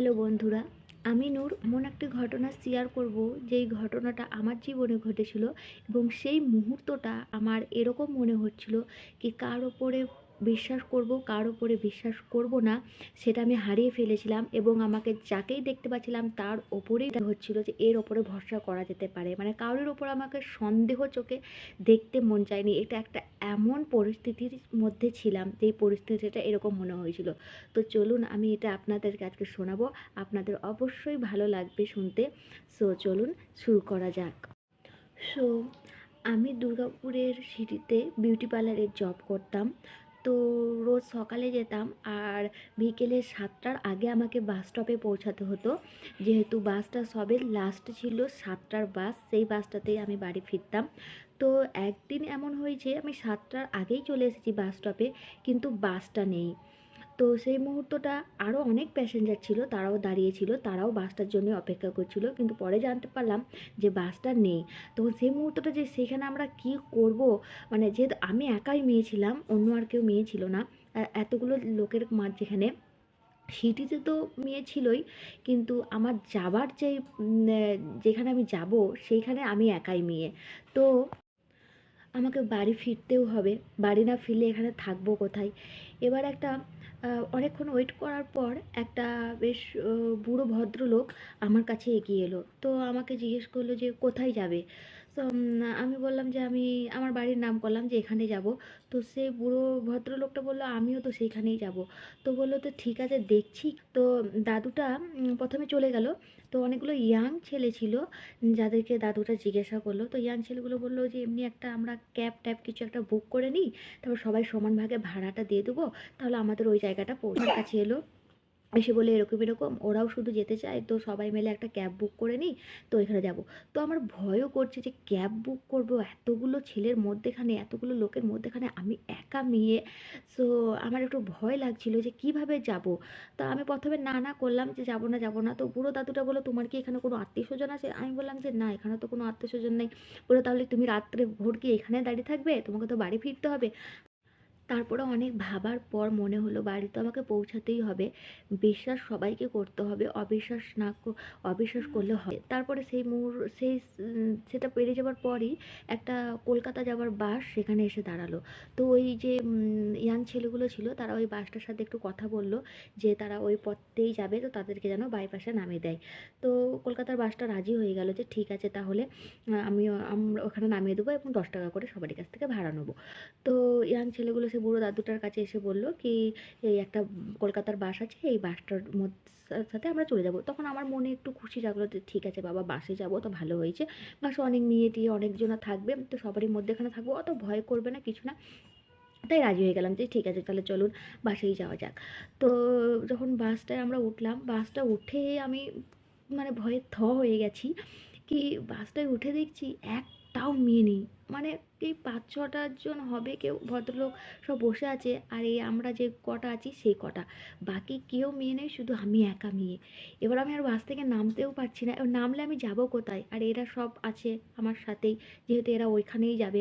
Hello বন্ধুরা, আমি নূর। এমন একটি ঘটনা শেয়ার করব, যেই ঘটনাটা আমার জীবনে ঘটেছিল এবং সেই মুহূর্তটা আমার এরকম মনে হচ্ছিল কি কার ওপরে বিশ্বাস করব, কার ওপরে বিশ্বাস করব না, সেটা আমি হারিয়ে ফেলেছিলাম এবং আমাকে যাকেই দেখতে পাচ্ছিলাম তার ওপরেই হচ্ছিল যে এর ওপরে ভরসা করা যেতে পারে। মানে কারোর ওপর আমাকে সন্দেহ চোখে দেখতে মন চায়নি। এটা একটা এমন পরিস্থিতির মধ্যে ছিলাম যেই পরিস্থিতিটা এরকম মনে হয়েছিল। তো চলুন আমি এটা আপনাদেরকে আজকে শোনাবো। আপনাদের অবশ্যই ভালো লাগবে শুনতে। সো চলুন শুরু করা যাক। সো আমি দুর্গাপুরের সিটিতে বিউটি পার্লারের জব করতাম। তো রোজ সকালে যেতাম আর বিকেলে সাতটার আগে আমাকে বাস স্টপে পৌঁছাতে হতো। যেহেতু বাসটা সবে লাস্ট ছিল সাতটার বাস সেই বাসটাতেই আমি বাড়ি ফিরতাম। তো একদিন এমন হয়েছে, আমি সাতটার আগেই চলে এসেছি বাস স্টপে কিন্তু বাসটা নেই। তো সেই মুহূর্তটা আরও অনেক প্যাসেঞ্জার ছিল, তারাও দাঁড়িয়ে ছিল তারাও বাসটার জন্য অপেক্ষা করছিল, কিন্তু পরে জানতে পারলাম যে বাসটা নেই। তখন সেই মুহূর্তটা যে সেখানে আমরা কি করব মানে যেহেতু আমি একাই মেয়ে ছিলাম, অন্য আর কেউ মেয়ে ছিল না এতগুলো লোকের মাঝখানে সিটিতে তো মেয়ে ছিলই, কিন্তু আমার যাবার যে যেখানে আমি যাব, সেইখানে আমি একাই মেয়ে। তো আমাকে বাড়ি ফিরতেও হবে। বাড়ি না ফিরলে এখানে থাকব কোথায়? এবার একটা অনেকক্ষণ ওয়েট করার পর একটা বেশ বুড়ো ভদ্রলোক আমার কাছে এগিয়ে এলো। তো আমাকে জিজ্ঞেস করল যে, কোথায় যাবে? তো আমি বললাম যে আমি আমার বাড়ির নাম করলাম যে এখানে যাব। তো সে বুড়ো ভদ্রলোকটা বলল আমিও তো সেইখানেই যাব। তো বলল তো ঠিক আছে দেখছি। তো দাদুটা প্রথমে চলে গেল। তো অনেকগুলো ইয়াং ছেলে ছিল যাদেরকে দাদুটা জিজ্ঞাসা করল। তো ইয়াং ছেলেগুলো বলল যে এমনি একটা আমরা ক্যাব ট্যাব কিছু একটা বুক করে নিই তারপর সবাই সমান ভাগে ভাড়াটা দিয়ে দেবো তাহলে আমাদের ওই জায়গাটা পৌঁছার কাছে এলো। এসে বলে, এরকম এরকম, ওরাও শুধু যেতে চায়, তো সবাই মিলে একটা ক্যাব বুক করে নিই, তো এখানে যাব। তো আমার ভয়ও করছে যে, ক্যাব বুক করব এতগুলো ছেলের মধ্যেখানে, এতগুলো লোকের মধ্যেখানে আমি একা মেয়ে। সো আমার একটু ভয় লাগছিল যে, কীভাবে যাব? তা আমি প্রথমে না না করলাম যে, যাব না যাব না। তো বুড়ো দাদুটা বলল, তোমার কি এখানে কোনো আত্মীয় স্বজন আছে? আমি বললাম যে, না, এখানে তো কোনো আত্মীয় স্বজন নেই। বলে তাহলে তুমি রাত্রে ভোর কি এখানে দাঁড়িয়ে থাকবে? তোমাকে তো বাড়ি ফিরতে হবে। তারপরে অনেক ভাবার পর মনে হলো বাড়ি তো আমাকে পৌঁছাতেই হবে। বিশ্বাস সবাইকে করতে হবে, অবিশ্বাস না অবিশ্বাস করলে হবে তারপরে সেই মুহূর সেই সেটা পেরিয়ে যাওয়ার পরই একটা কলকাতা যাওয়ার বাস সেখানে এসে দাঁড়াল। তো ওই যে ইয়াং ছেলেগুলো ছিল, তারা ওই বাসটার সাথে একটু কথা বলল যে তারা ওই পথেই যাবে, তো তাদেরকে যেন বাইপাসে নামিয়ে দেয়। তো কলকাতার বাসটা রাজি হয়ে গেল যে, ঠিক আছে, তাহলে আমি আমরা ওখানে নামিয়ে দেবো এবং দশ টাকা করে সবারই কাছ থেকে ভাড়া নেব। তো ইয়াং ছেলেগুলো সে বুড়ো দাদুটার কাছে এসে বলল কি, এই একটা কলকাতার বাস আছে, এই বাসটার মধ্যে, সাথে আমরা চলে যাব। তখন আমার মনে একটু খুশি জাগলো যে, ঠিক আছে বাবা, বাসে যাব, তো ভালো হয়েছে। বাসে অনেক মেয়ে টিয়ে অনেকজনা থাকবে, তো সবারই মধ্যেখানে থাকব, অত ভয় করবে না, কিছু না। তাই রাজি হয়ে গেলাম যে, ঠিক আছে, তাহলে চলুন, বাসেই যাওয়া যাক। তো যখন বাসটায় আমরা উঠলাম, বাসটা উঠে আমি মানে ভয়ে থ হয়ে গেছি, কি বাসটায় উঠে দেখছি একটাও মেয়ে নেই। মানে এই পাঁচ ছটা জন হবে কেউ, ভদ্রলোক সব বসে আছে আর এই আমরা যে কটা আছি সেই কটা। বাকি কেউ মেয়ে নেই, শুধু আমি একা মেয়ে। এবার আমি আর বাস থেকে নামতেও পারছি না। নামলে আমি যাব কোথায়? আর এরা সব আছে আমার সাথেই, যেহেতু এরা ওইখানেই যাবে।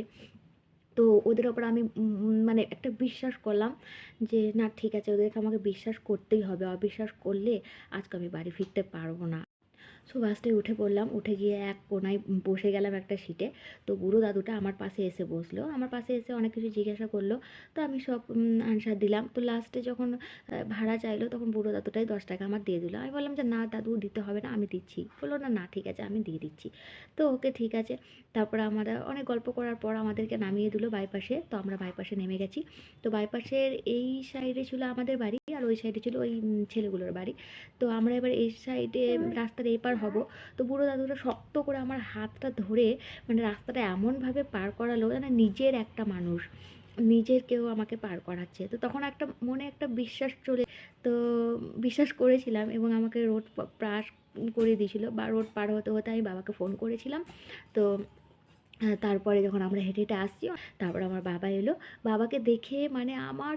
তো ওদের ওপর আমি মানে একটা বিশ্বাস করলাম যে, না, ঠিক আছে, ওদেরকে আমাকে বিশ্বাস করতেই হবে। অবিশ্বাস করলে আজকে আমি বাড়ি ফিরতে পারব না। সো বাসটায় উঠে পড়লাম, উঠে গিয়ে এক কোনায় বসে গেলাম একটা সিটে তো বুড়ো দাদুটা আমার পাশে এসে বসল। আমার পাশে এসে অনেক কিছু জিজ্ঞাসা করল। তো আমি সব আনসার দিলাম। তো লাস্টে যখন ভাড়া চাইলো, তখন বুড়ো দাদুটাই দশ টাকা আমার দিয়ে দিল। আমি বললাম যে, না দাদু, দিতে হবে না, আমি দিচ্ছি। বলল, না না, ঠিক আছে, আমি দিয়ে দিচ্ছি। তো ওকে, ঠিক আছে। তারপরে আমরা, অনেক গল্প করার পর আমাদেরকে নামিয়ে দিল বাইপাসে তো আমরা বাইপাসে নেমে গেছি। তো বাইপাসের এই সাইডে ছিল আমাদের বাড়ি। আর ওই সাইডে ছিল ওই ছেলেগুলোর বাড়ি। তো আমরা এবার এই সাইডে রাস্তার এপার হব। তো বুড়ো দাদুরা শক্ত করে আমার হাতটা ধরে মানে রাস্তাটা এমনভাবে পার করালো যেন নিজের একটা মানুষ নিজের কেউ আমাকে পার করাচ্ছে। তো তখন একটা মনে একটা বিশ্বাস চলে তো বিশ্বাস করেছিলাম এবং আমাকে রোড পার করে দিয়েছিল বা রোড পার হতে হতে আমি বাবাকে ফোন করেছিলাম। তো তারপরে যখন আমরা হেঁটে হেঁটে আসছি, তারপর আমার বাবা এলো। বাবাকে দেখে মানে আমার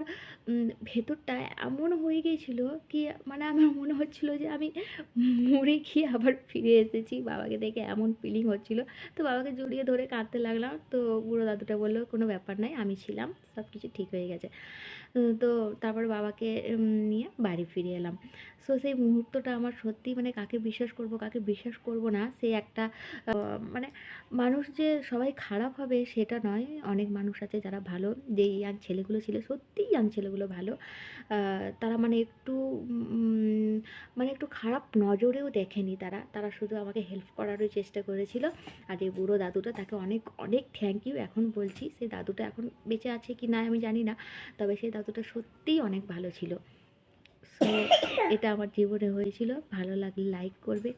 ভেতরটা এমন হয়ে গিয়েছিল কি মানে আমার মনে হচ্ছিল যে আমি মরে গিয়ে আবার ফিরে এসেছি। বাবাকে দেখে এমন ফিলিং হচ্ছিল। তো বাবাকে জড়িয়ে ধরে কাঁদতে লাগলাম। তো বুড়ো দাদুটা বলল, কোনো ব্যাপার নাই, আমি ছিলাম সব কিছু ঠিক হয়ে গেছে। তো তারপর বাবাকে নিয়ে বাড়ি ফিরে এলাম। সো সেই মুহূর্তটা আমার সত্যি মানে কাকে বিশ্বাস করব, কাকে বিশ্বাস করব না, সে একটা মানে মানুষ যে সবাই খারাপ হবে সেটা নয়। অনেক মানুষ আছে যারা ভালো। যে ইয়াং ছেলেগুলো ছিল, সত্যিই ইয়াং ছেলেগুলো ভালো। তারা মানে একটু মানে একটু খারাপ নজরেও দেখেনি তারা। তারা শুধু আমাকে হেল্প করারও চেষ্টা করেছিল। আর এই বুড়ো দাদুটা তাকে অনেক অনেক থ্যাংক ইউ এখন বলছি। সেই দাদুটা এখন বেঁচে আছে কি না আমি জানি না। তবে সেই দাদুটা সত্যিই অনেক ভালো ছিল। সো এটা আমার জীবনে হয়েছিল। ভালো লাগলে লাইক করবে।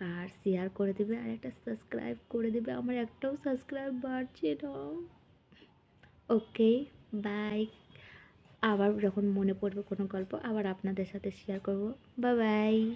আর শেয়ার করে দেবে আর একটা সাবস্ক্রাইব করে দেবে। আমার একটাও সাবস্ক্রাইব বাড়ছে না। ওকে বাই আবার যখন মনে পড়বে কোনো গল্প, আবার আপনাদের সাথে শেয়ার করব। বা বাই